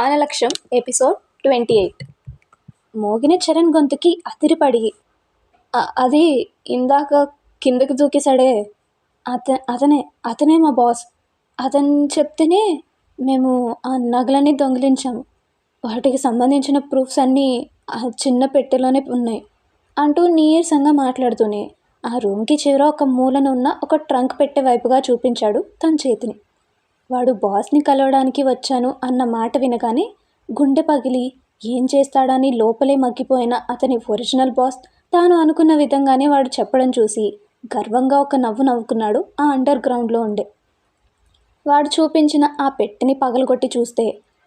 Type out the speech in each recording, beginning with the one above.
జ్ఞానలక్ష్యం episode twenty eight. మోగిన చరణ్ గొంతుకి అదిరిపడి అది ఇందాక కిందకి దూకేశాడే. అత అతనే అతనే మా బాస్. అతను చెప్తేనే మేము ఆ నగలన్నీ దొంగిలించాము వాటికి సంబంధించిన ప్రూఫ్స్ అన్నీ ఆ చిన్న పెట్టెలోనే ఉన్నాయి అంటూ నీరసంగా మాట్లాడుతూనే ఆ రూమ్కి చివర ఒక మూలన ఉన్న ఒక ట్రంక్ పెట్టే వైపుగా చూపించాడు తన చేతిని. వాడు బాస్ని కలవడానికి వచ్చాను అన్న మాట వినగానే గుండె పగిలి ఏం చేస్తాడని లోపలే మగ్గిపోయిన అతని ఒరిజినల్ బాస్ తాను అనుకున్న విధంగానే వాడు చెప్పడం చూసి గర్వంగా ఒక నవ్వు నవ్వుకున్నాడు ఆ అండర్ గ్రౌండ్లో ఉండే. వాడు చూపించిన ఆ పెట్టెని పగలగొట్టి చూస్తే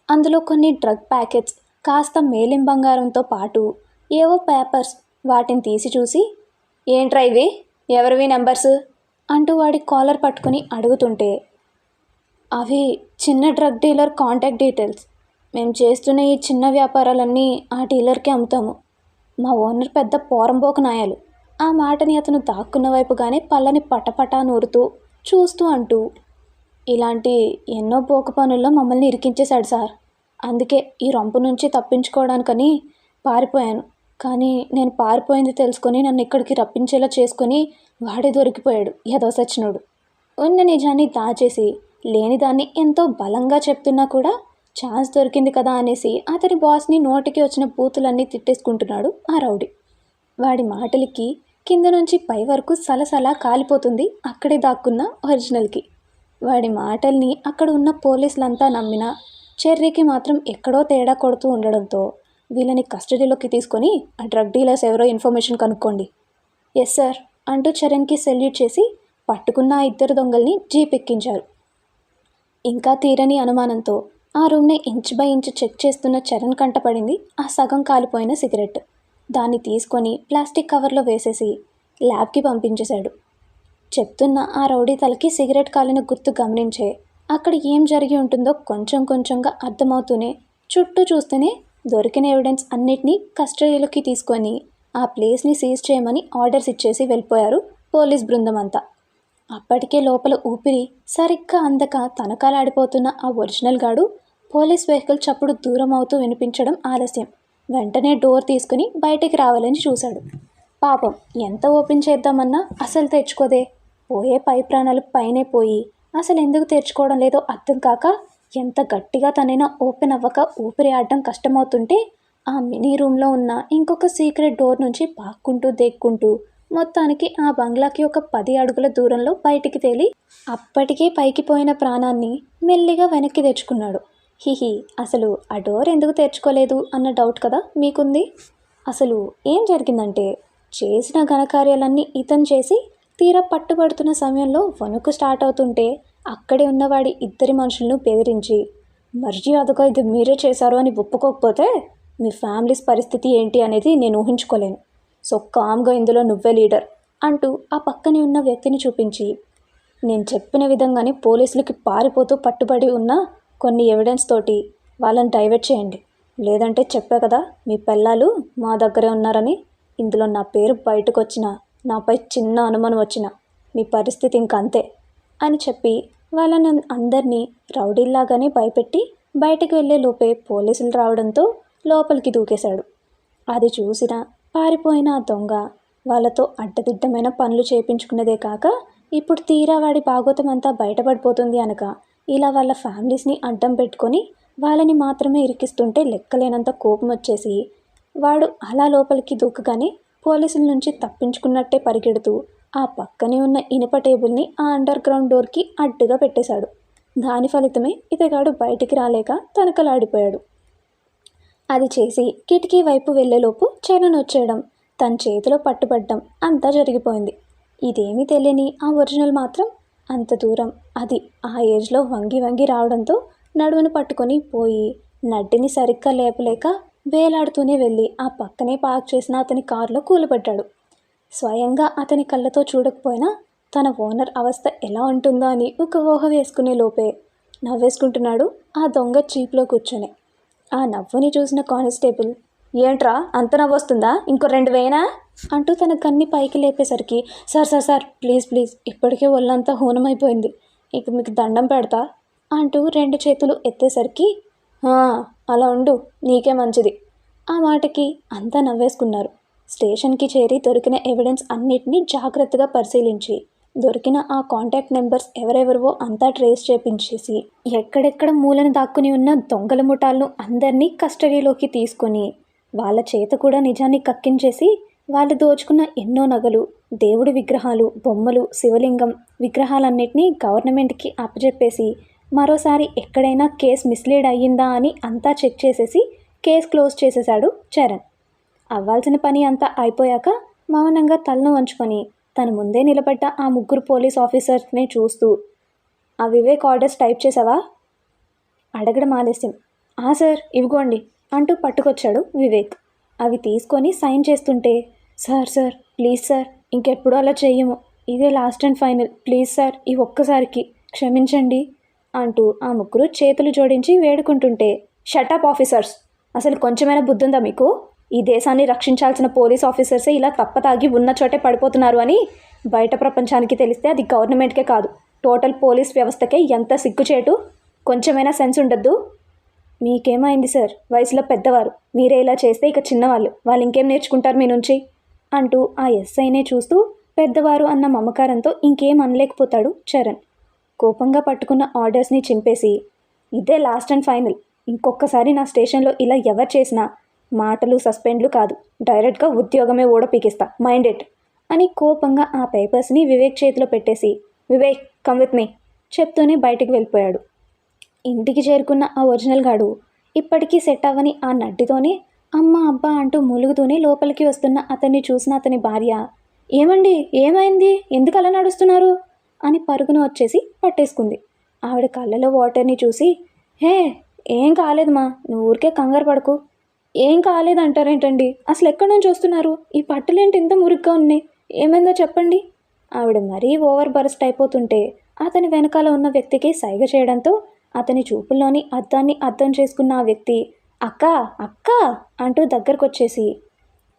అందులో కొన్ని డ్రగ్ ప్యాకెట్స్ కాస్త మేలిం బంగారంతో పాటు ఏవో పేపర్స్ వాటిని తీసి చూసి ఏంట్రా ఇవి? ఎవరివి నెంబర్స్? అంటూ వాడి కాలర్ పట్టుకుని అడుగుతుంటే అవి చిన్న డ్రగ్ డీలర్ కాంటాక్ట్ డీటెయిల్స్. మేము చేస్తున్న ఈ చిన్న వ్యాపారాలన్నీ ఆ డీలర్కి అమ్ముతాము. మా ఓనర్ పెద్ద పోరంబోకు నాయాలు. ఆ మాటని అతను దాక్కున్న వైపుగానే పళ్ళని పటపటా నూరుతూ చూస్తూ అంటూ ఇలాంటి ఎన్నో పోక పనుల్లో మమ్మల్ని ఇరికించేశాడు సార్. అందుకే ఈ రొంపు నుంచి తప్పించుకోవడానికని పారిపోయాను. కానీ నేను పారిపోయింది తెలుసుకొని నన్ను ఇక్కడికి రప్పించేలా చేసుకొని వాడే దొరికిపోయాడు. ఏదో ఉన్న నిజాన్ని దాచేసి లేని దాన్ని ఎంతో బలంగా చెప్తున్నా కూడా ఛాన్స్ దొరికింది కదా అనేసి అతని బాస్ని నోటికి వచ్చిన బూతులన్నీ తిట్టేసుకుంటున్నాడు ఆ రౌడీ. వాడి మాటలకి కింద నుంచి పై వరకు సలసలా కాలిపోతుంది అక్కడే దాక్కున్న ఒరిజినల్కి. వాడి మాటల్ని అక్కడ ఉన్న పోలీసులంతా నమ్మినా చెర్రీకి మాత్రం ఎక్కడో తేడా కొడుతూ ఉండడంతో వీళ్ళని కస్టడీలోకి తీసుకొని ఆ డ్రగ్ డీలర్స్ ఎవరో ఇన్ఫర్మేషన్ కనుక్కోండి. ఎస్ సార్ అంటూ చరణ్కి సెల్యూట్ చేసి పట్టుకున్న ఇద్దరు దొంగల్ని జీప్ ఎక్కించారు ఇంకా తీరని అనుమానంతో ఆ రూమ్ని ఇంచ్ బై ఇంచ్ చెక్ చేస్తున్న చరణ్ కంటపడింది ఆ సగం కాలిపోయిన సిగరెట్. దాన్ని తీసుకొని ప్లాస్టిక్ కవర్లో వేసేసి ల్యాబ్కి పంపించేశాడు. చెప్తున్న ఆ రౌడీ తలకి సిగరెట్ కాలిన గుర్తు గమనించే అక్కడ ఏం జరిగి ఉంటుందో కొంచెం కొంచెంగా అర్థమవుతూనే చుట్టూ చూస్తూనే దొరికిన ఎవిడెన్స్ అన్నిటినీ కస్టడీలోకి తీసుకొని ఆ ప్లేస్ని సీజ్ చేయమని ఆర్డర్స్ ఇచ్చేసి వెళ్ళిపోయారు పోలీస్ బృందం అంతా అప్పటికే లోపల ఊపిరి సరిగ్గా అందక తనకాలాడిపోతున్న ఆ ఒరిజినల్ గాడు పోలీస్ వెహికల్ చప్పుడు దూరం అవుతూ వినిపించడం ఆలస్యం. వెంటనే డోర్ తీసుకుని బయటికి రావాలని చూశాడు. పాపం ఎంత ఓపెన్ చేద్దామన్నా అసలు తెచ్చుకోదే. పోయే పై ప్రాణాలు పైనే పోయి అసలు ఎందుకు తెరుచుకోవడం లేదో అర్థం కాక ఎంత గట్టిగా తనైనా ఓపెన్ అవ్వక ఊపిరి ఆడడం కష్టమవుతుంటే ఆ మినీ రూమ్లో ఉన్న ఇంకొక సీక్రెట్ డోర్ నుంచి పాక్కుంటూ దేక్కుంటూ మొత్తానికి ఆ బంగ్లాకి ఒక పది అడుగుల దూరంలో బయటికి తేలి అప్పటికే పైకి పోయిన ప్రాణాన్ని మెల్లిగా వెనక్కి తెచ్చుకున్నాడు. హిహి అసలు ఆ డోర్ ఎందుకు తెరుచుకోలేదు అన్న డౌట్ కదా మీకుంది? అసలు ఏం జరిగిందంటే చేసిన ఘనకార్యాలన్నీ ఇతను చేసి తీరా పట్టుబడుతున్న సమయంలో వణుకు స్టార్ట్ అవుతుంటే అక్కడే ఉన్నవాడి ఇద్దరి మనుషులను బెదిరించి మర్యాదగా ఇది మీరే చేశారు అని ఒప్పుకోకపోతే మీ ఫ్యామిలీస్ పరిస్థితి ఏంటి అనేది నేను ఊహించుకోలేను. సో కామ్గా ఇందులో నువ్వే లీడర్ అంటూ ఆ పక్కనే ఉన్న వ్యక్తిని చూపించి నేను చెప్పిన విధంగానే పోలీసులకి పారిపోతూ పట్టుబడి ఉన్న కొన్ని ఎవిడెన్స్ తోటి వాళ్ళని డైవర్ట్ చేయండి. లేదంటే చెప్పా కదా మీ పిల్లలు మా దగ్గరే ఉన్నారని. ఇందులో నా పేరు బయటకు వచ్చిన నాపై చిన్న అనుమానం వచ్చిన మీ పరిస్థితి ఇంక అంతే అని చెప్పి వాళ్ళని అందరినీ రౌడీల్లాగానే భయపెట్టి బయటికి వెళ్ళే లోపే పోలీసులు రావడంతో లోపలికి దూకేశాడు. అది చూసిన పారిపోయిన ఆ దొంగ వాళ్ళతో అడ్డదిడ్డమైన పనులు చేయించుకున్నదే కాక ఇప్పుడు తీరా వాడి భాగోతం అంతా బయటపడిపోతుంది అనక ఇలా వాళ్ళ ఫ్యామిలీస్ని అడ్డం పెట్టుకొని వాళ్ళని మాత్రమే ఇరికిస్తుంటే లెక్కలేనంత కోపం వచ్చేసి వాడు అలా లోపలికి దూకగానే పోలీసుల నుంచి తప్పించుకున్నట్టే పరిగెడుతూ ఆ పక్కనే ఉన్న ఇనుప టేబుల్ని ఆ అండర్ గ్రౌండ్ డోర్కి అడ్డుగా పెట్టేశాడు. దాని ఫలితమే ఇతగాడు బయటికి రాలేక తనకలాడిపోయాడు. అది చేసి కిటికీ వైపు వెళ్ళేలోపు చరణ్ వచ్చేయడం. తన చేతిలో పట్టుబడ్డం అంతా జరిగిపోయింది. ఇదేమీ తెలియని ఆ ఒరిజినల్ మాత్రం అంత దూరం. అది ఆ ఏజ్లో వంగి వంగి రావడంతో నడుమును పట్టుకొని పోయి నడ్డిని సరిగ్గా లేపలేక వేలాడుతూనే వెళ్ళి ఆ పక్కనే పార్క్ చేసిన అతని కారులో కూలిపడ్డాడు. స్వయంగా అతని కళ్ళతో చూడకపోయినా తన ఓనర్ అవస్థ ఎలా ఉంటుందో అని ఒక ఊహ వేసుకునే లోపే నవ్వేసుకుంటున్నాడు ఆ దొంగ చీప్లో కూర్చొని. ఆ నవ్వుని చూసిన కానిస్టేబుల్ ఏంట్రా అంత నవ్వు వస్తుందా ఇంకో రెండు వేనా అంటూ తన కన్ని పైకి లేపేసరికి sir sir sir please please ఇప్పటికే ఒళ్ళంతా హూనమైపోయింది. ఇక మీకు దండం పెడతా అంటూ రెండు చేతులు ఎత్తేసరికి అలా ఉండు నీకే మంచిది. ఆ మాటకి అంతా నవ్వేసుకున్నారు. స్టేషన్కి చేరి దొరికిన ఎవిడెన్స్ అన్నిటినీ జాగ్రత్తగా పరిశీలించి దొరికిన ఆ కాంటాక్ట్ నెంబర్స్ ఎవరెవరివో అంతా ట్రేస్ చేపించేసి ఎక్కడెక్కడ మూలను దాక్కుని ఉన్న దొంగల ముఠాలను అందరినీ కస్టడీలోకి తీసుకొని వాళ్ళ చేత కూడా నిజాన్ని కక్కించేసి వాళ్ళు దోచుకున్న ఎన్నో నగలు దేవుడి విగ్రహాలు బొమ్మలు శివలింగం విగ్రహాలన్నింటినీ గవర్నమెంట్కి అప్పచెప్పేసి మరోసారి ఎక్కడైనా కేసు మిస్లీడ్ అయ్యిందా అని అంతా చెక్ చేసేసి కేసు క్లోజ్ చేసేశాడు చరణ్. అవ్వాల్సిన పని అంతా అయిపోయాక మౌనంగా తలను వంచుకొని తన ముందే నిలబడ్డ ఆ ముగ్గురు పోలీస్ ఆఫీసర్స్ని చూస్తూ ఆ వివేక్ ఆర్డర్స్ టైప్ చేసావా? అడగడం ఆలస్యం. ఆ సార్ ఇవిగోండి అంటూ పట్టుకొచ్చాడు వివేక్. అవి తీసుకొని సైన్ చేస్తుంటే సార్ సార్ ప్లీజ్ సార్ ఇంకెప్పుడు అలా చేయము ఇదే last and final. Please sir ఈ ఒక్కసారికి క్షమించండి అంటూ ఆ ముగ్గురు చేతులు జోడించి వేడుకుంటుంటే షటప్ ఆఫీసర్స్ అసలు కొంచెమైనా బుద్ధి ఉందా మీకు? ఈ దేశాన్ని రక్షించాల్సిన పోలీస్ ఆఫీసర్సే ఇలా తప్పతాగి ఉన్న చోటే పడిపోతున్నారు అని బయట ప్రపంచానికి తెలిస్తే అది గవర్నమెంట్కే కాదు. టోటల్ పోలీస్ వ్యవస్థకే ఎంత సిగ్గుచేటు? కొంచెమైనా సెన్స్ ఉండద్దు. మీకేమైంది సార్? వయసులో పెద్దవారు. మీరే ఇలా చేస్తే ఇక చిన్నవాళ్ళు. వాళ్ళు ఇంకేం నేర్చుకుంటారు మీ నుంచి? అంటూ ఆ ఎస్ఐనే చూస్తూ పెద్దవారు అన్న మమకారంతో ఇంకేం అనలేకపోతాడు చరణ్. కోపంగా పట్టుకున్న ఆర్డర్స్ని చింపేసి ఇదే లాస్ట్ అండ్ ఫైనల్. ఇంకొకసారి నా స్టేషన్లో ఇలా ఎవరు చేసినా మాటలు సస్పెండ్లు కాదు. డైరెక్ట్గా ఉద్యోగమే ఓడపీకిస్తా మైండ్ ఇట్. అని కోపంగా ఆ పేపర్స్ని వివేక్ చేతిలో పెట్టేసి వివేక్ కమ్ విత్ మీ చెప్తూనే బయటికి వెళ్ళిపోయాడు. ఇంటికి చేరుకున్న ఆ ఒరిజినల్ గాడు ఇప్పటికీ సెట్ అవ్వని ఆ నడ్డితోనే అమ్మ అబ్బా అంటూ ములుగుతూనే లోపలికి వస్తున్న అతన్ని చూసిన అతని భార్య ఏమండి? ఏమైంది? ఎందుకు అలా నడుస్తున్నారు? అని పరుగున వచ్చేసి పట్టేసుకుంది. ఆవిడ కళ్ళలో వాటర్ని చూసి హే ఏం కాలేదమ్మా నువ్వు ఊరికే కంగారు పడకు. ఏం కాలేదంటారేంటండి అసలు ఎక్కడి నుంచి వస్తున్నారు? ఈ బట్టలేంటి ఇంత మురిగ్గా ఉన్నాయి? ఏమైందో చెప్పండి. ఆవిడ మరీ ఓవర్ బరస్ట్ అయిపోతుంటే అతని వెనకాల ఉన్న వ్యక్తికి సైగ చేయడంతో అతని చూపుల్లోని అద్దాన్ని అర్థం చేసుకున్న ఆ వ్యక్తి అక్క అక్క అంటూ దగ్గరకొచ్చేసి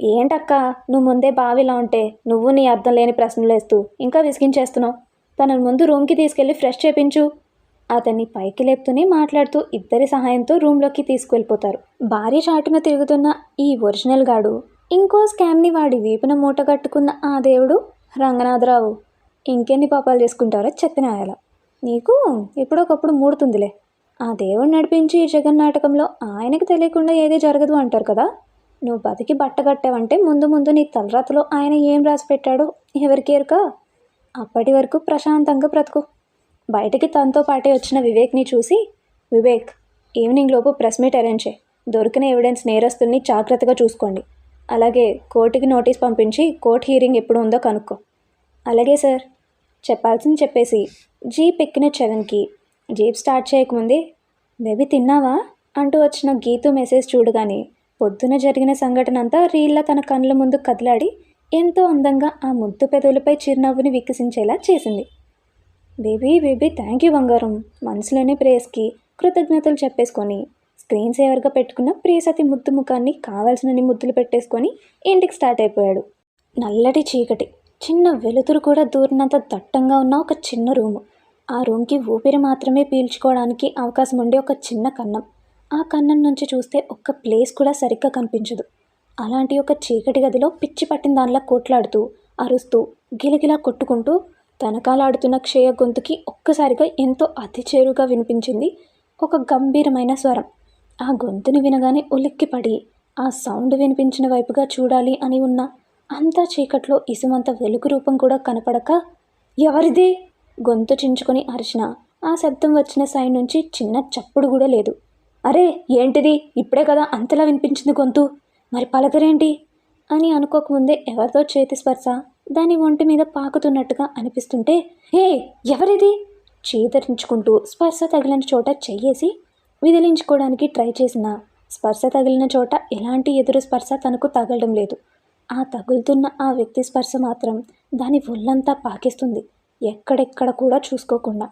ఏంటక్క నువ్వు ముందే బావిలా ఉంటే నువ్వు నీ అర్థం లేని ప్రశ్నలు వేస్తూ ఇంకా విసిగించేస్తున్నావు. తనను ముందు రూమ్కి తీసుకెళ్ళి ఫ్రెష్ చేపించు. అతన్ని పైకి లేపుతూనే మాట్లాడుతూ ఇద్దరి సహాయంతో రూమ్లోకి తీసుకువెళ్ళిపోతారు భార్య చాటున తిరుగుతున్న ఈ ఒరిజినల్ గాడు ఇంకో స్కామ్ని వాడి వీపున మూట కట్టుకున్న ఆ దేవుడు రంగనాథరావు. ఇంకెన్ని పాపాలు చేసుకుంటారో చెప్పినాయాల నీకు ఎప్పుడొకప్పుడు మూడుతుందిలే. ఆ దేవుడు నడిపించి ఈ జగన్నాటకంలో ఆయనకి తెలియకుండా ఏదీ జరగదు అంటారు కదా. నువ్వు బతికి బట్ట కట్టావంటే ముందు ముందు నీ తలరాతలో ఆయన ఏం రాసి పెట్టాడో ఎవరికేరుక అప్పటి వరకు ప్రశాంతంగా బ్రతుకు. బయటకి తనతో పాటే వచ్చిన వివేక్ని చూసి వివేక్ ఈవినింగ్ లోపు ప్రెస్ మీట్ అరేంజ్ చేయి. దొరికిన ఎవిడెన్స్ నేరస్తుల్ని జాగ్రత్తగా చూసుకోండి. అలాగే కోర్టుకి నోటీస్ పంపించి కోర్ట్ హీరింగ్ ఎప్పుడు ఉందో కనుక్కో. అలాగే సార్. చెప్పాల్సింది చెప్పేసి జీప్ ఎక్కిన చరణ్కి జీప్ స్టార్ట్ చేయకముందే బేబీ తిన్నావా? అంటూ వచ్చిన గీతు మెసేజ్ చూడగానే పొద్దున జరిగిన సంఘటన అంతా రీల్లా తన కళ్ళ ముందు కదిలాడి ఎంతో అందంగా ఆ ముద్దు పెదవులపై చిరునవ్వుని వికసించేలా చేసింది. బేబీ బేబీ థ్యాంక్ యూ బంగారం. మనసులోనే ప్రేయస్కి కృతజ్ఞతలు చెప్పేసుకొని స్క్రీన్ సేవర్గా పెట్టుకున్న ప్రియసతి ముద్దు ముఖాన్ని కావాల్సినన్ని ముద్దులు పెట్టేసుకొని ఇంటికి స్టార్ట్ అయిపోయాడు. నల్లటి చీకటి చిన్న వెలుతురు కూడా దూరినంత దట్టంగా ఉన్న ఒక చిన్న రూము. ఆ రూమ్కి ఊపిరి మాత్రమే పీల్చుకోవడానికి అవకాశం ఉండే ఒక చిన్న కన్నం. ఆ కన్నం నుంచి చూస్తే ఒక్క ప్లేస్ కూడా సరిగ్గా కనిపించదు. అలాంటి ఒక చీకటి గదిలో పిచ్చి పట్టిన దానిలా కొట్లాడుతూ అరుస్తూ గిలగిలా కొట్టుకుంటూ తనకాలాడుతున్న క్షయ గొంతుకి ఒక్కసారిగా ఎంతో అతి చేరుగా వినిపించింది ఒక గంభీరమైన స్వరం. ఆ గొంతుని వినగానే ఉలిక్కిపడి ఆ సౌండ్ వినిపించిన వైపుగా చూడాలి అని ఉన్న అంతా చీకట్లో ఇసుమంత వెలుగు రూపం కూడా కనపడక ఎవరిది? గొంతు చించుకొని అరిచిన. ఆ శబ్దం వచ్చిన సైడ్ నుంచి చిన్న చప్పుడు కూడా లేదు. అరే ఏంటిది? ఇప్పుడే కదా అంతలా వినిపించింది గొంతు. మరి పలకరేంటి? అని అనుకోకముందే ఎవరితో చేతి స్పర్శ దాని ఒంటి మీద పాకుతున్నట్టుగా అనిపిస్తుంటే హే ఎవరిది? చీదరించుకుంటూ స్పర్శ తగిలిన చోట చెయ్యేసి విదిలించుకోవడానికి ట్రై చేసిన స్పర్శ తగిలిన చోట ఎలాంటి ఎదురు స్పర్శ తనకు తగలడం లేదు. ఆ తగులుతున్న ఆ వ్యక్తి స్పర్శ మాత్రం దాని ఒళ్ళంతా పాకిస్తుంది. ఎక్కడెక్కడ కూడా చూసుకోకుండా.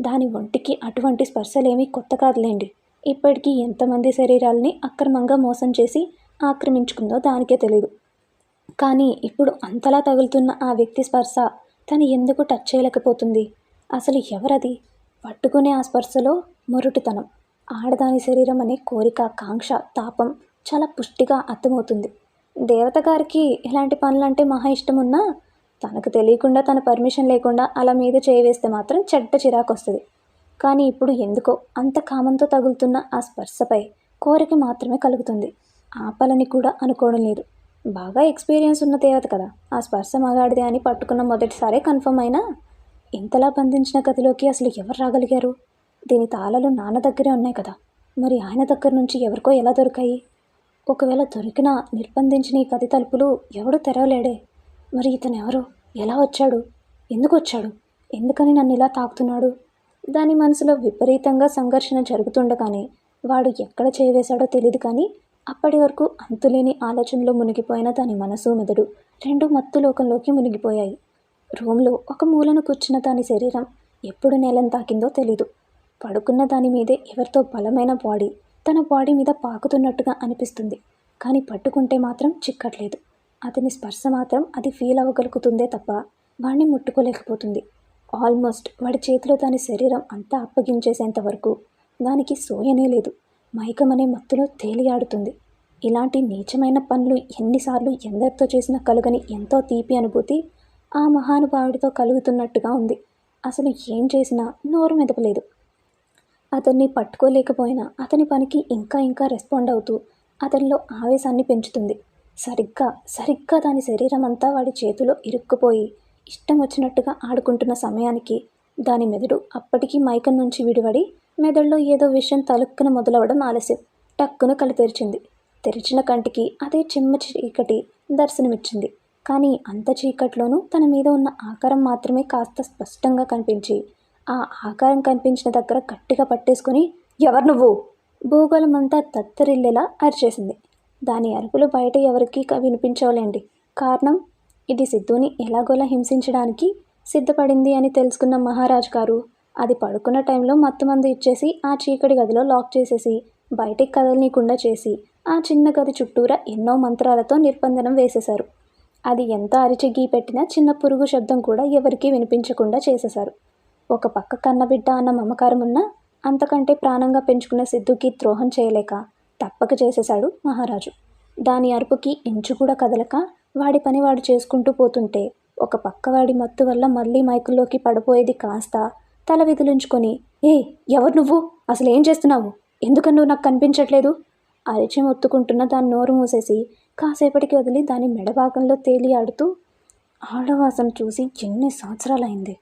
దాని ఒంటికి అటువంటి స్పర్శలేమీ కొత్త కాదులేండి. ఇప్పటికీ ఎంతమంది శరీరాల్ని అక్రమంగా మోసం చేసి ఆక్రమించుకుందో దానికే తెలియదు కానీ ఇప్పుడు అంతలా తగులుతున్న ఆ వ్యక్తి స్పర్శ తను ఎందుకు టచ్ చేయలేకపోతుంది? అసలు ఎవరది? పట్టుకునే ఆ స్పర్శలో మొరుటుతనం ఆడదాని శరీరం అనే కోరిక కాంక్ష తాపం చాలా పుష్టిగా అర్థమవుతుంది. దేవత గారికి ఇలాంటి పనులంటే మహా ఇష్టం ఉన్నా తనకు తెలియకుండా తన పర్మిషన్ లేకుండా అలా మీద చేయవేస్తే మాత్రం చెడ్డ చిరాకు వస్తుంది కానీ ఇప్పుడు ఎందుకో అంత కామంతో తగులుతున్న ఆ స్పర్శపై కోరిక మాత్రమే కలుగుతుంది. ఆపాలని కూడా అనుకోవడం లేదు. బాగా ఎక్స్పీరియన్స్ ఉన్న దేవత కదా. ఆ స్పర్శ మగాడిదే అని పట్టుకున్న మొదటిసారే కన్ఫర్మ్ అయినా ఇంతలా బంధించిన గదిలోకి అసలు ఎవరు రాగలిగారు? దీని తాళాలు నాన్న దగ్గరే ఉన్నాయి కదా. మరి ఆయన దగ్గర నుంచి ఎవరికో ఎలా దొరికాయి? ఒకవేళ దొరికినా నిర్బంధించిన ఈ గది తలుపులు ఎవడూ తెరవలేడే. మరి ఇతను ఎవరు? ఎలా వచ్చాడు? ఎందుకు వచ్చాడు? ఎందుకని నన్ను ఇలా తాకుతున్నాడు? దాని మనసులో విపరీతంగా సంఘర్షణ జరుగుతుండగానే వాడు ఎక్కడ చేయవేశాడో తెలియదు కానీ అప్పటి వరకు అంతులేని ఆలోచనలో మునిగిపోయిన దాని మనసు మెదడు రెండు మత్తు లోకంలోకి మునిగిపోయాయి. రూమ్లో ఒక మూలను కూర్చున్న దాని శరీరం ఎప్పుడు నేలను తాకిందో తెలీదు. పడుకున్న దాని మీదే ఎవరితో బలమైన బాడీ తన బాడీ మీద పాకుతున్నట్టుగా అనిపిస్తుంది. కానీ పట్టుకుంటే మాత్రం చిక్కట్లేదు. అతని స్పర్శ మాత్రం అది ఫీల్ అవ్వగలుగుతుందే తప్ప వాణ్ణి ముట్టుకోలేకపోతుంది. ఆల్మోస్ట్ వాడి చేతిలో దాని శరీరం అంతా అప్పగించేసేంత వరకు దానికి సోయనే లేదు. మైకమనే మత్తులో తేలియాడుతుంది. ఇలాంటి నీచమైన పనులు ఎన్నిసార్లు ఎందరితో చేసినా కలుగని ఎంతో తీపి అనుభూతి ఆ మహానుభావుడితో కలుగుతున్నట్టుగా ఉంది. అసలు ఏం చేసినా నోరు మెదపలేదు. అతన్ని పట్టుకోలేకపోయినా అతని పనికి ఇంకా ఇంకా రెస్పాండ్ అవుతూ అతనిలో ఆవేశాన్ని పెంచుతుంది. సరిగ్గా సరిగ్గా దాని శరీరం అంతా వాడి చేతిలో ఇరుక్కుపోయి ఇష్టం వచ్చినట్టుగా ఆడుకుంటున్న సమయానికి దాని మెదడు అప్పటికీ మైకం నుంచి విడివడి మెదడులో ఏదో విషయం తలుక్కున మొదలవడం ఆలస్యం. టక్కున కళ్ళు తెరిచింది. తెరిచిన కంటికి అదే చిమ్మ చీకటి దర్శనమిచ్చింది. కానీ అంత చీకట్లోనూ తన మీద ఉన్న ఆకారం మాత్రమే కాస్త స్పష్టంగా కనిపించి ఆ ఆకారం కనిపించిన దగ్గర గట్టిగా పట్టేసుకుని ఎవరు నువ్వు? భూగోళం అంతా తత్తరిల్లేలా అరిచేసింది. దాని అరుపులు బయట ఎవరికీ వినిపించవలేండి. కారణం? ఇది సిద్ధుని ఎలాగోలా హింసించడానికి సిద్ధపడింది అని తెలుసుకున్న మహారాజు గారు అది పడుకున్న టైంలో మత్తుమందు ఇచ్చేసి ఆ చీకటి గదిలో లాక్ చేసేసి బయటికి కదలనీకుండా చేసి ఆ చిన్న గది చుట్టూరా ఎన్నో మంత్రాలతో నిర్బంధనం వేసేశారు. అది ఎంత అరిచి గీ పెట్టినా చిన్న పురుగు శబ్దం కూడా ఎవరికీ వినిపించకుండా చేసేశారు. ఒక పక్క కన్నబిడ్డ అన్న మమకారం ఉన్నా అంతకంటే ప్రాణంగా పెంచుకున్న సిద్ధుకి ద్రోహం చేయలేక తప్పక చేసేశాడు మహారాజు. దాని అరుపుకి ఇంచు కూడా కదలక వాడి పని వాడు చేసుకుంటూ పోతుంటే ఒక పక్కవాడి మత్తు వల్ల మళ్ళీ మైకుల్లోకి పడిపోయేది కాస్త తల విదిలించుకొని ఏ ఎవరు నువ్వు? అసలు ఏం చేస్తున్నావు? ఎందుకని నువ్వు నాకు కనిపించట్లేదు? అరిచి ఒత్తుకుంటున్న దాని నోరు మూసేసి కాసేపటికి వదిలి దాని మెడభాగంలో తేలి ఆడుతూ ఆడవాసం చూసి ఎన్ని సంవత్సరాలైంది.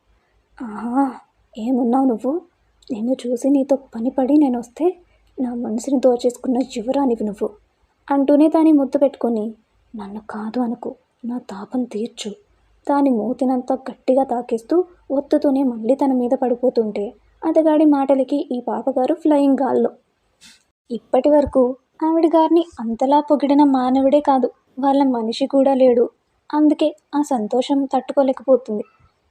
ఆహా ఏమున్నావు నువ్వు? నిన్ను చూసి నీతో పనిపడి నేను వస్తే నా మనసుని దోచేసుకున్న యువరానివి నువ్వు అంటూనే దాన్ని ముద్దు పెట్టుకొని నన్ను కాదు అనుకు నా తాపం తీర్చు. దాని మూతినంతా గట్టిగా తాకిస్తూ ఒత్తుతూనే మళ్ళీ తన మీద పడిపోతుంటే అతగాడి మాటలకి ఈ పాపగారు ఫ్లయింగ్ గాల్లో. ఇప్పటి వరకు ఆవిడ గారిని అంతలా పొగిడిన మానవుడే కాదు వాళ్ళ మనిషి కూడా లేడు. అందుకే ఆ సంతోషం తట్టుకోలేకపోతుంది.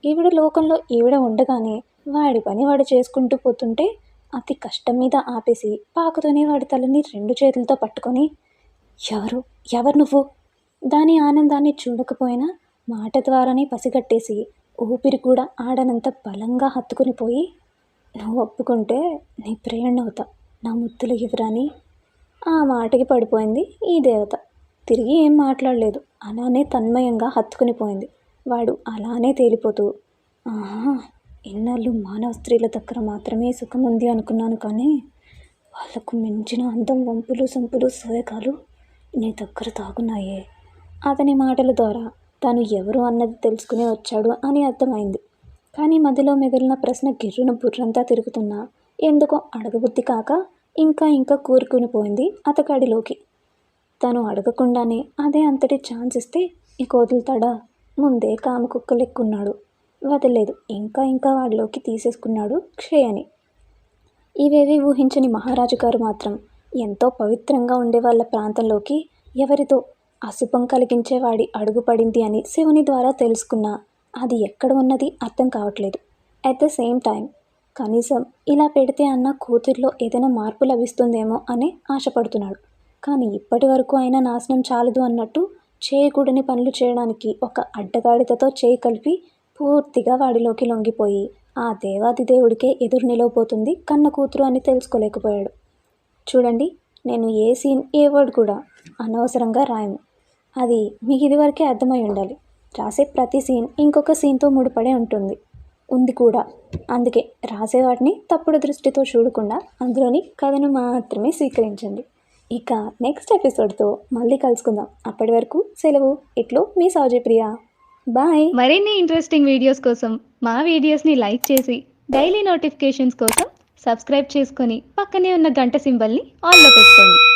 ఈవిడ లోకంలో ఈవిడ ఉండగానే వాడి పని వాడు చేసుకుంటూ పోతుంటే అతి కష్టం మీద ఆపేసి పాకుతోనే వాడి తలని రెండు చేతులతో పట్టుకొని ఎవరు? ఎవరు నువ్వు? దాని ఆనందాన్ని చూడకపోయినా మాట ద్వారానే పసిగట్టేసి ఊపిరి కూడా ఆడనంత బలంగా హత్తుకుని పోయి నువ్వు ఒప్పుకుంటే నీ ప్రేరణవుతా నా ముద్దులు ఇవ్వరాని. ఆ మాటకి పడిపోయింది ఈ దేవత. తిరిగి ఏం మాట్లాడలేదు. అలానే తన్మయంగా హత్తుకుని పోయింది. వాడు అలానే తేలిపోతూ ఆహా ఇన్నాళ్ళు మానవ స్త్రీల దగ్గర మాత్రమే సుఖం ఉంది అనుకున్నాను కానీ వాళ్ళకు మించిన అందం వంపులు సంపులు సోయకాలు నీ దగ్గర తాగున్నాయే. అతని మాటల ద్వారా తాను ఎవరు అన్నది తెలుసుకుని వచ్చాడు అని అర్థమైంది. కానీ మధ్యలో మెదిలిన ప్రశ్న గిర్రున బుర్రంతా తిరుగుతున్నా. ఎందుకో అడగబుద్ధి కాక ఇంకా ఇంకా కూరుకుని పోయింది అతకాడిలోకి తను అడగకుండానే అదే అంతటి ఛాన్స్ ఇస్తే ఇక వదులుతాడా ముందే కామ కుక్క లెక్కున్నాడు వదలేదు ఇంకా ఇంకా వాడిలోకి తీసేసుకున్నాడు క్షయని. ఇవేవి ఊహించని మహారాజు గారు మాత్రం ఎంతో పవిత్రంగా ఉండే వాళ్ళ ప్రాంతంలోకి ఎవరితో అశుభం కలిగించేవాడి అడుగు పడింది అని శివుని ద్వారా తెలుసుకున్నా. అది ఎక్కడ ఉన్నది అర్థం కావట్లేదు. అట్ ద సేమ్ టైం కనీసం ఇలా పెడితే అన్న కూతుర్లో ఏదైనా మార్పు లభిస్తుందేమో అని ఆశపడుతున్నాడు. కానీ ఇప్పటి వరకు అయినా నాశనం చాలదు అన్నట్టు చేయకూడని పనులు చేయడానికి ఒక అడ్డగాడితతో చేయి కలిపి పూర్తిగా వాడిలోకి లొంగిపోయి ఆ దేవాది దేవుడికే ఎదురు నిలవబోతుంది కన్న కూతురు అని తెలుసుకోలేకపోయాడు. చూడండి నేను ఏ సీన్ ఏ వర్డ్ కూడా అనవసరంగా రాయను. అది మీకు ఇదివరకే అర్థమై ఉండాలి. రాసే ప్రతి సీన్ ఇంకొక సీన్తో ముడిపడే ఉంటుంది. ఉంది కూడా. అందుకే రాసేవాటిని తప్పుడు దృష్టితో చూడకుండా అందులోని కథను మాత్రమే స్వీకరించండి. ఇక నెక్స్ట్ ఎపిసోడ్తో మళ్ళీ కలుసుకుందాం. అప్పటి వరకు సెలవు. ఇట్లో మీ సౌజయప్రియ బాయ్. మరిన్ని ఇంట్రెస్టింగ్ వీడియోస్ కోసం మా వీడియోస్ని లైక్ చేసి డైలీ నోటిఫికేషన్స్ కోసం సబ్స్క్రైబ్ చేసుకొని పక్కనే ఉన్న గంట సింబల్ని ఆన్లో పెట్టుకోండి.